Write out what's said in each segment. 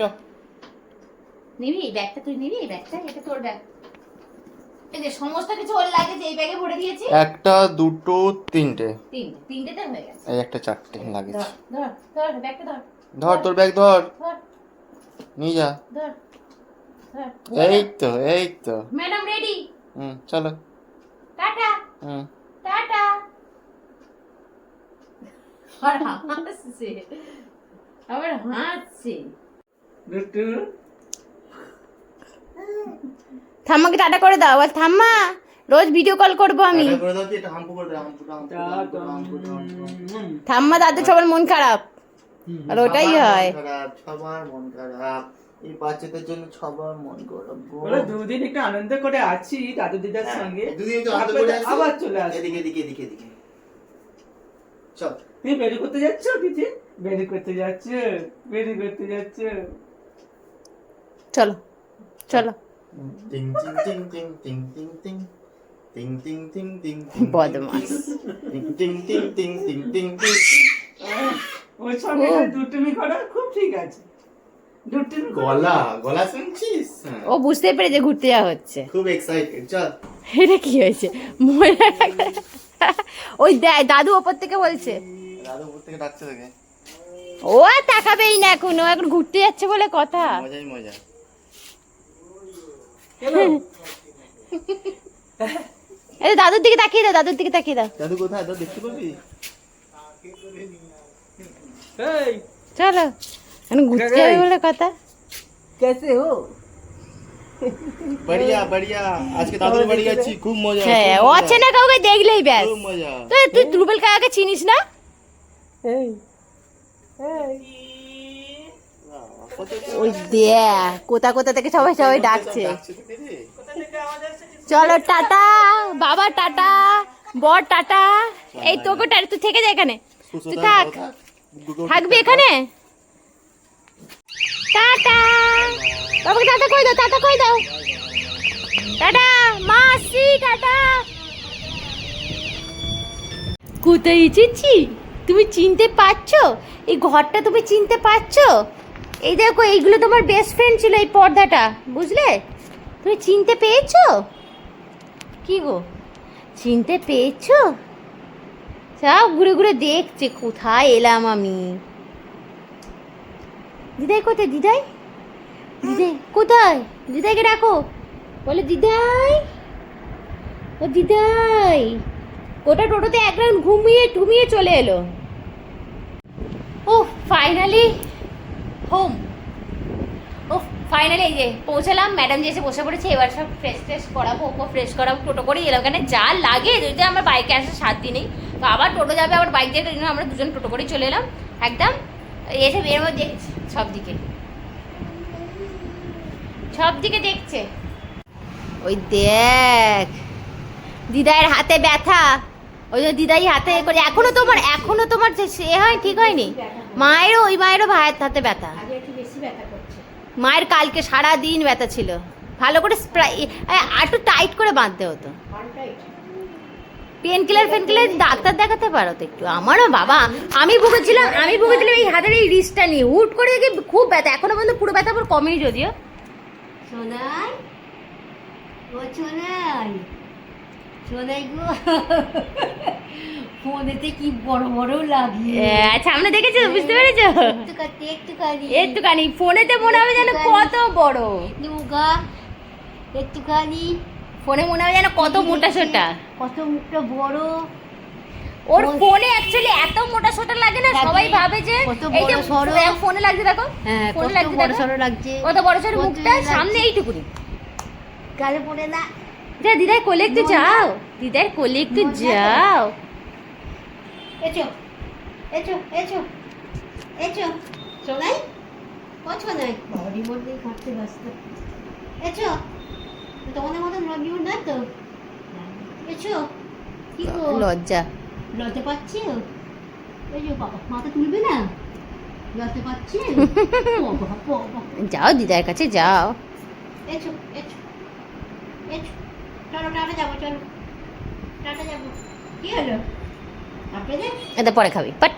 চ। নিবি এই ব্যাগটা তুই নিবি এই ব্যাগটা এটা তোর ব্যাগ। এই যে সমস্ত কিছু ওর লাগে যে এই ব্যাগে ভরে দিয়েছি। একটা দুটো তিনটে। তিনটে তিনটেতে হয়ে গেছে। এই একটা চারটে লাগেজ ধর ধর ধর ব্যাগটা ধর। ধর তোর ব্যাগ ধর। নিয়ে যা। ধর এই তো এই তো। ম্যাডাম রেডি হুম চলো। টাটা। হুম। টাটা। আর হাসছে। আবার হাসছে। ঠাম্মাকে টাটা করে দাও। আর ঠাম্মা রোজ ভিডিও কল করব আমি। ঠাম্মা দাদু সবার মন খারাপ। আর ওটাই হয়। সবার মন খারাপ। এই বাচ্চাদের জন্য সবার মন খারাপ গো। বলে দুদিন একটু আনন্দ করে আছি দাদু দিদার হ্যাঁ, সঙ্গে। দুদিন তো আনন্দ করে আবার চলে আসি এদিকে এদিকে এদিকে এদিকে। চল। তুমি বেরি করতে যাচ্ছ দিদি? বেরি করতে যাচ্ছ বেরি করতে যাচ্ছ। চলো চলো ও বুঝতে পেরেছে ঘুরতে যাওয়া হচ্ছে খুব চল এটা কি হয়েছে ওই দাদু ওপর থেকে বলছে ও তাকাবেই না এখন ও এখন ঘুরতে যাচ্ছে বলে কথা মজাই মজা আরে দাদুর দিকে তাকিয়ে দাও দাদুর দিকে তাকিয়ে দাও। দাদু কোথায়? দাদু দেখতে পাবি? চলো এখন ঘুরতে যাবে বলে কথা। কেসে হো? बढ़िया बढ़िया आज के दादू बड़ी अच्छी खूब मज़ा है वो अच्छे ना कहोगे देख ले बस खूब मज़ा तो तू रूबल का आके छीनिस ना ए ए ওই দেখ কোথা কোথা থেকে সবাই সবাই ডাকছে? চলো টাটা বাবা টাটা বর টাটা। এই তোকে টাটা তুই থেকে যা এখানে। তুই থাক। থাকবি এখানে? টাটা। বাবাকে টাটা কই দাও টাটা কই দাও। টাটা মাসি টাটা। কোথায় এসেছি? তুমি চিনতে পারছ? এই ঘরটা তুমি চিনতে পারছ? এই দেখো, এইগুলো তোমার বেস্ট ফ্রেন্ড ছিল এই পর্দাটা, বুঝলে? তুমি চিনতে পেয়েছ? কি গো? চিনতে পেয়েছ? সব ঘুরে ঘুরে দেখছে, কোথায় এলাম আমি? দিদাই কোথায়, দিদাই? দিদাই, কোথায়? দিদাইকে ডাকো। বলে, দিদাই, ও দিদাই। গোটা টোটোতে এক রাউন্ড ঘুমিয়ে ঘুমিয়ে চলে এলো। ও ফাইনালি হোম ও ফাইনালি এই যে পৌঁছালাম ম্যাডাম যে এসে বসে পড়েছে, এবার সব ফ্রেশ ফ্রেশ করাবো, ওকে ফ্রেশ করাবো, টোটো করে এলাম। ওখানে যা লাগে যদি আমার বাইকে আসে সাত দিনেই তো আবার টোটো যাবে, আবার বাইক দিয়ে জন্য আমরা দুজন টোটো করেই চলে এলাম। একদম এসে বের বেরোবো, দেখছি সব দিকে সব দিকে দেখছে। ওই দেখ দিদাইয়ের হাতে ব্যথা। ওই জন্য দিদাই হাতে করে, এখনও তোমার এখনও তোমার যে সে হয়, ঠিক হয়নি? মায়েরও, ওই মায়েরও ভাইয়ের হাতে ব্যথা। মায়ের কালকে সারা দিন ব্যথা ছিল। ভালো করে স্প্রাই একটু টাইট করে বাঁধতে হতো। Painkiller painkiller doctor দেখাতে পারো তো একটু। আমারও বাবা, আমি ভুগেছিলাম আমি ভুগেছিলাম এই হাতের এই রিস্টটা নিয়ে। হুট করে দেখি খুব ব্যথা, এখনও পর্যন্ত পুরো ব্যথা আমার কমেনি যদিও। সোনাই, ও সোনাই। ফোনেতে কি বড় বড় লাগে আচ্ছা সামনে দেখেছ বুঝতে পেরেছ? একটুখানি একটুখানি। ফোনেতে মনে হবে যেন কত বড়। দুগা একটুখানি। ফোনে মনে হবে যেন কত মোটা সোটা। কত মুখটা বড়। ওর ফোনে অ্যাকচুয়ালি এত মোটা সোটা লাগে না সবাই ভাবে যে এই যে ফোনে লাগছে দেখো। হ্যাঁ ফোনে লাগছে বড়। সড়ো লাগছে। কত বড় কত মুখটা সামনে এইটুকুনি। গালে পড়ে না। যা দিদার কোলে একটু যাও। দিদার কোলে একটু। যাও। এচো এচো এচো এচো। সোনাই ও সোনাই বাড়ি মধ্যেই কাটতে ব্যস্ত। এচো। তোমাদের মতন রবি না তো? এচো কি গো? লজ্জা। লজ্জা পাচ্ছে? এই যে বাবা মাথা তুলবে না? লজ্জা পাচ্ছে? বাবা, বাবা। যাও দিদার কাছে যাও। এচো এচো এচো। এটা পরে খাবি বাট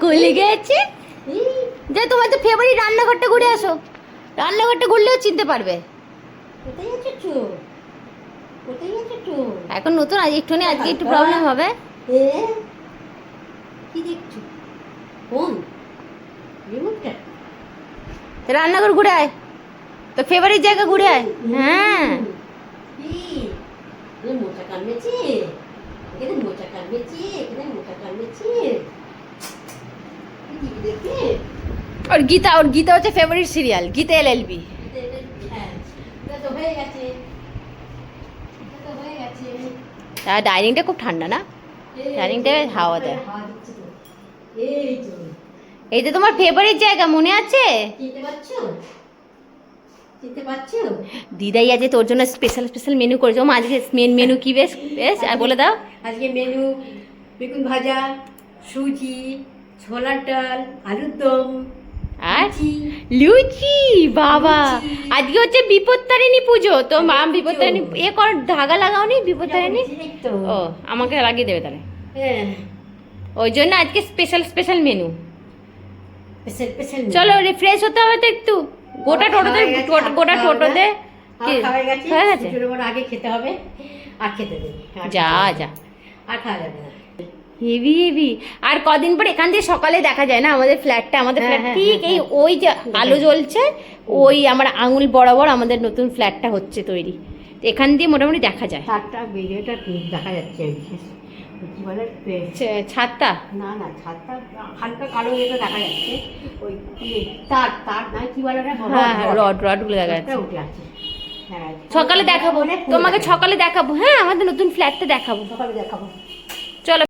কুলি গেছে যে তোমার তো ফেভারিট রান্নাঘরটা ঘুরে আসো রান্নাঘরটা ঘুরলেও চিনতে পারবে। কোথায় কোথায় এখন নতুন আজ একটুখানি আজকে একটু প্রবলেম হবে। এ? কি দেখছ? কোন রিমোটটা? রান্নাঘর ঘুরে আয়। তো ফেভারিট জায়গা ঘুরে আয়। হ্যাঁ। মোচা কামড়েছে? এখানে মোচা কামড়েছে? এখানে মোচা কামড়েছে? দেখে? ওর গীতা ওর গীতা হচ্ছে favourite serial Gita L L B ডাইনিংটা খুব ঠান্ডা না তো, হাওয়া দেয়। হাওয়া এই তো এই তো তোমার ফেভারিট জায়গা মনে আছে? দিদাই আজকে তোর জন্য স্পেশাল স্পেশাল মেনু করেছে। মা আজকে মেন মেনু কি বেশ? বেশ আর বলে দাও। আজকে মেনু বেগুন ভাজা সুজি ছোলার ডাল আলুর দম। আর? লুচি। বাবা। আজকে হচ্ছে বিপত্তারিণী পুজো। তো মা বিপত্তারিণী এ কর ধাগা লাগাওনি বিপত্তারিণী? তো। ও আমাকে লাগিয়ে দেবে তাহলে। হ্যাঁ। ওই জন্য আজকে স্পেশাল স্পেশাল মেনু চলো রিফ্রেশ হতে হবে তো একটু। গোটা টোটোতে গোটা- গোটা টোটোতে। হয়ে গেছে। আগে খেতে হবে। আর খেতে দেবে। যা যা। আর খাওয়া যাবে না। হেভি হেভি আর কদিন পর এখান থেকে সকালে দেখা যায় না? আমাদের ফ্ল্যাটটা আমাদের হ্যাঁ, ফ্ল্যাট হ্যাঁ, ঠিক এই ওই যে আলো জ্বলছে ওই আমার আঙুল বরাবর আমাদের নতুন ফ্ল্যাটটা হচ্ছে তৈরি। এখান দিয়ে মোটামুটি দেখা যায়। ছাদটা বেরিয়েটা দেখা যাচ্ছে কি। কি বলে? ছাদটা? না না ছাদটা হালকা কালো এটা দেখা যাচ্ছে। ওই তার তার না কি বলে হ্যাঁ হ্যাঁ রড, রড। রড রডগুলো দেখা যাচ্ছে। উঠে আছে। হ্যাঁ সকালে দেখাবো। তোমাকে সকালে দেখাবো। হ্যাঁ আমাদের নতুন ফ্ল্যাটটা দেখাবো। সকালে দেখাবো।